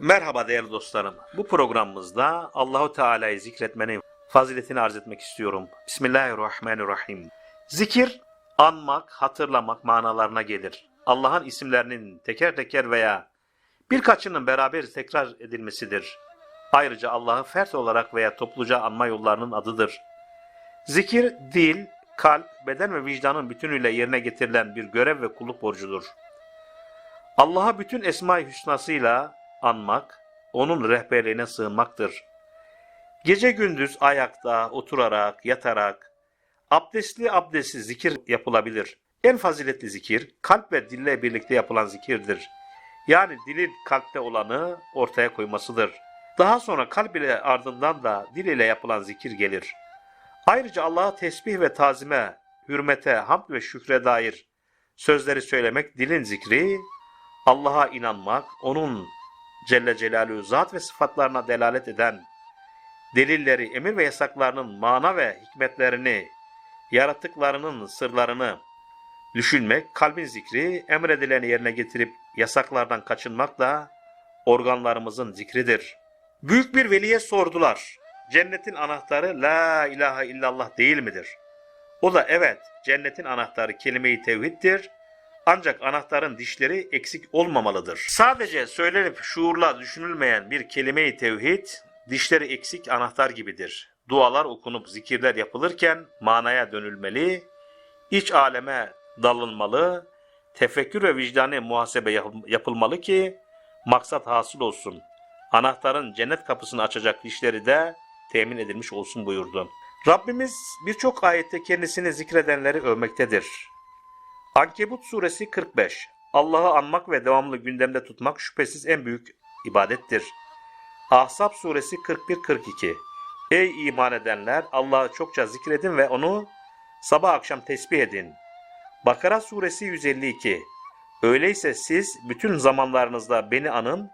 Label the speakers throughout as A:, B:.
A: Merhaba değerli dostlarım. Bu programımızda Allahu Teala'yı zikretmenin faziletini arz etmek istiyorum. Bismillahirrahmanirrahim. Zikir, anmak, hatırlamak manalarına gelir. Allah'ın isimlerinin teker teker veya birkaçının beraber tekrar edilmesidir. Ayrıca Allah'ı fert olarak veya topluca anma yollarının adıdır. Zikir, dil, kalp, beden ve vicdanın bütünüyle yerine getirilen bir görev ve kulluk borcudur. Allah'a bütün esma-i hüsnasıyla anmak, onun rehberliğine sığınmaktır. Gece gündüz ayakta, oturarak, yatarak, abdestli abdestsiz zikir yapılabilir. En faziletli zikir, kalp ve dille birlikte yapılan zikirdir. Yani dilin kalpte olanı ortaya koymasıdır. Daha sonra kalp ile ardından da dil ile yapılan zikir gelir. Ayrıca Allah'a tesbih ve tazime, hürmete, hamd ve şükre dair sözleri söylemek dilin zikri, Allah'a inanmak, onun Celle Celaluhu zat ve sıfatlarına delalet eden delilleri, emir ve yasaklarının mana ve hikmetlerini, yaratıklarının sırlarını düşünmek, kalbin zikri, emredileni yerine getirip yasaklardan kaçınmak da organlarımızın zikridir. Büyük bir veliye sordular. Cennetin anahtarı la ilahe illallah değil midir? O da evet, cennetin anahtarı kelime-i tevhiddir. Ancak anahtarın dişleri eksik olmamalıdır. Sadece söylenip şuurla düşünülmeyen bir kelime-i tevhid, dişleri eksik anahtar gibidir. Dualar okunup zikirler yapılırken manaya dönülmeli, iç aleme dalınmalı, tefekkür ve vicdani muhasebe yap- yapılmalı ki maksat hasıl olsun. Anahtarın cennet kapısını açacak dişleri de temin edilmiş olsun buyurdu. Rabbimiz birçok ayette kendisini zikredenleri övmektedir. Ankebut suresi 45 Allah'ı anmak ve devamlı gündemde tutmak şüphesiz en büyük ibadettir. Ahzab suresi 41-42 Ey iman edenler Allah'ı çokça zikredin ve onu sabah akşam tesbih edin. Bakara suresi 152 Öyleyse siz bütün zamanlarınızda beni anın,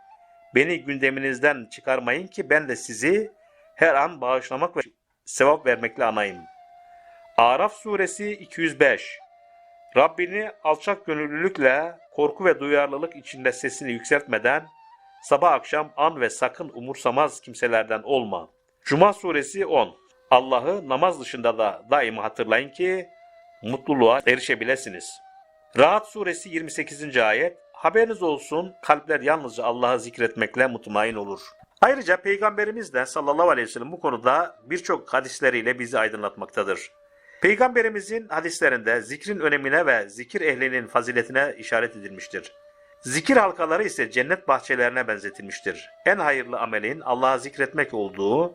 A: beni gündeminizden çıkarmayın ki ben de sizi her an bağışlamak ve sevap vermekle anayım. Araf suresi 205 Rabbini alçak gönüllülükle, korku ve duyarlılık içinde sesini yükseltmeden, sabah akşam an ve sakın umursamaz kimselerden olma. Cuma suresi 10 Allah'ı namaz dışında da daima hatırlayın ki mutluluğa erişebilesiniz. Rahat suresi 28. ayet Haberiniz olsun kalpler yalnızca Allah'ı zikretmekle mutmain olur. Ayrıca Peygamberimiz de sallallahu aleyhi ve sellem bu konuda birçok hadisleriyle bizi aydınlatmaktadır. Peygamberimizin hadislerinde zikrin önemine ve zikir ehlinin faziletine işaret edilmiştir. Zikir halkaları ise cennet bahçelerine benzetilmiştir. En hayırlı amelin Allah'a zikretmek olduğu,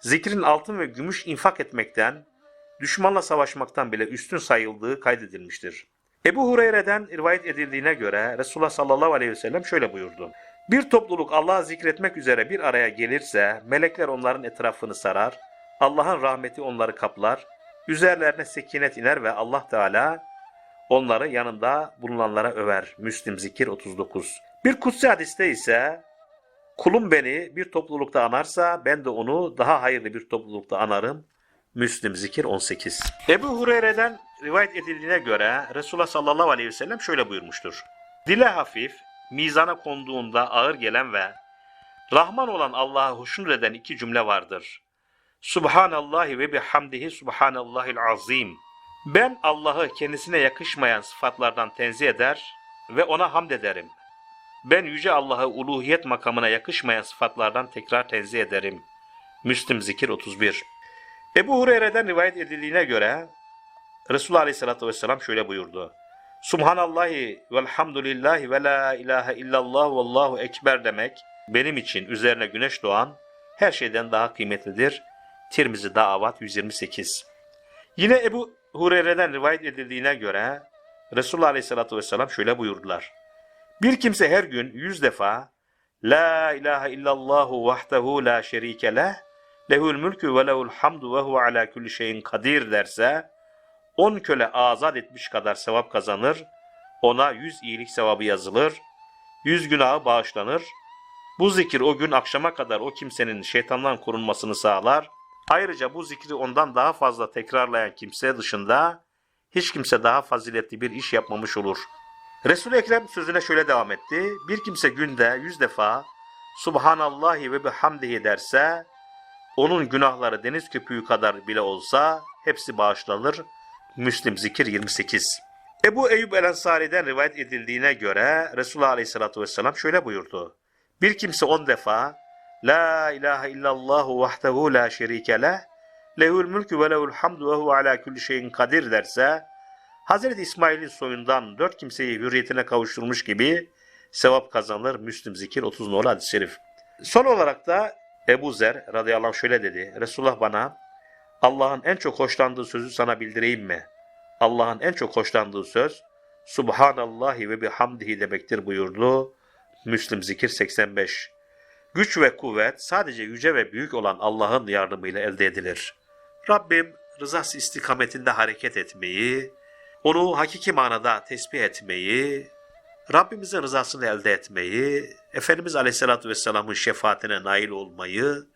A: zikrin altın ve gümüş infak etmekten, düşmanla savaşmaktan bile üstün sayıldığı kaydedilmiştir. Ebu Hureyre'den rivayet edildiğine göre Resulullah sallallahu aleyhi ve sellem şöyle buyurdu. Bir topluluk Allah'ı zikretmek üzere bir araya gelirse melekler onların etrafını sarar, Allah'ın rahmeti onları kaplar, üzerlerine sekinet iner ve Allah Teala onları yanında bulunanlara över. Müslim Zikir 39. Bir kutsi hadiste ise kulum beni bir toplulukta anarsa ben de onu daha hayırlı bir toplulukta anarım. Müslim Zikir 18. Ebu Hureyre'den rivayet edildiğine göre Resulullah sallallahu aleyhi ve sellem şöyle buyurmuştur. Dile hafif, mizana konduğunda ağır gelen ve Rahman olan Allah'a hoşnut eden iki cümle vardır. Subhanallahi ve bihamdihi subhanallahil azim. Ben Allah'ı kendisine yakışmayan sıfatlardan tenzih eder ve ona hamd ederim. Ben yüce Allah'ı uluhiyet makamına yakışmayan sıfatlardan tekrar tenzih ederim. Müslim Zikir 31 Ebu Hureyre'den rivayet edildiğine göre Resulullah Aleyhisselatü Vesselam şöyle buyurdu. Subhanallahi velhamdülillahi ve la ilahe illallah vallahu ekber demek benim için üzerine güneş doğan her şeyden daha kıymetlidir. Tirmizi Davat 128 Yine Ebu Hureyre'den rivayet edildiğine göre Resulullah Aleyhisselatü Vesselam şöyle buyurdular. Bir kimse her gün yüz defa La ilahe illallahu vahdehu la şerike leh lehul mülkü ve lehul hamdu ve huve ala kulli şeyin kadir derse on köle azat etmiş kadar sevap kazanır, ona yüz iyilik sevabı yazılır, yüz günahı bağışlanır. Bu zikir o gün akşama kadar o kimsenin şeytandan korunmasını sağlar. Ayrıca bu zikri ondan daha fazla tekrarlayan kimse dışında hiç kimse daha faziletli bir iş yapmamış olur. Resul-i Ekrem sözüne şöyle devam etti. Bir kimse günde yüz defa Subhanallahi ve bihamdihi derse onun günahları deniz köpüğü kadar bile olsa hepsi bağışlanır. Müslim Zikir 28 Ebu Eyyub el Ensari'den rivayet edildiğine göre Resulullah Aleyhisselatü Vesselam şöyle buyurdu. Bir kimse on defa La ilahe illallahu vahdehu la şerike leh lehul mülkü ve lehul hamdu ve huve ala kulli şeyin kadir derse Hazreti İsmail'in soyundan dört kimseyi hürriyetine kavuşturmuş gibi sevap kazanır. Müslüm Zikir 30 nolu hadis-i şerif. Son olarak da Ebu Zer radıyallahu anh şöyle dedi. Resulullah bana Allah'ın en çok hoşlandığı sözü sana bildireyim mi? Allah'ın en çok hoşlandığı söz Subhanallahi ve bihamdihi demektir buyurdu. Müslim Zikir 85 Güç ve kuvvet sadece yüce ve büyük olan Allah'ın yardımıyla elde edilir. Rabbim rızası istikametinde hareket etmeyi, onu hakiki manada tesbih etmeyi, Rabbimizin rızasını elde etmeyi, Efendimiz Aleyhisselatü Vesselam'ın şefaatine nail olmayı,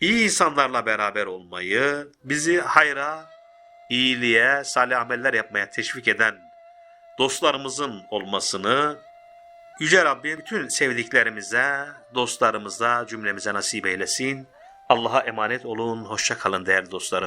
A: iyi insanlarla beraber olmayı, bizi hayra, iyiliğe, salih ameller yapmaya teşvik eden dostlarımızın olmasını, Yüce Rabbim bütün sevdiklerimize, dostlarımıza, cümlemize nasip eylesin. Allah'a emanet olun. Hoşça kalın değerli dostlarım.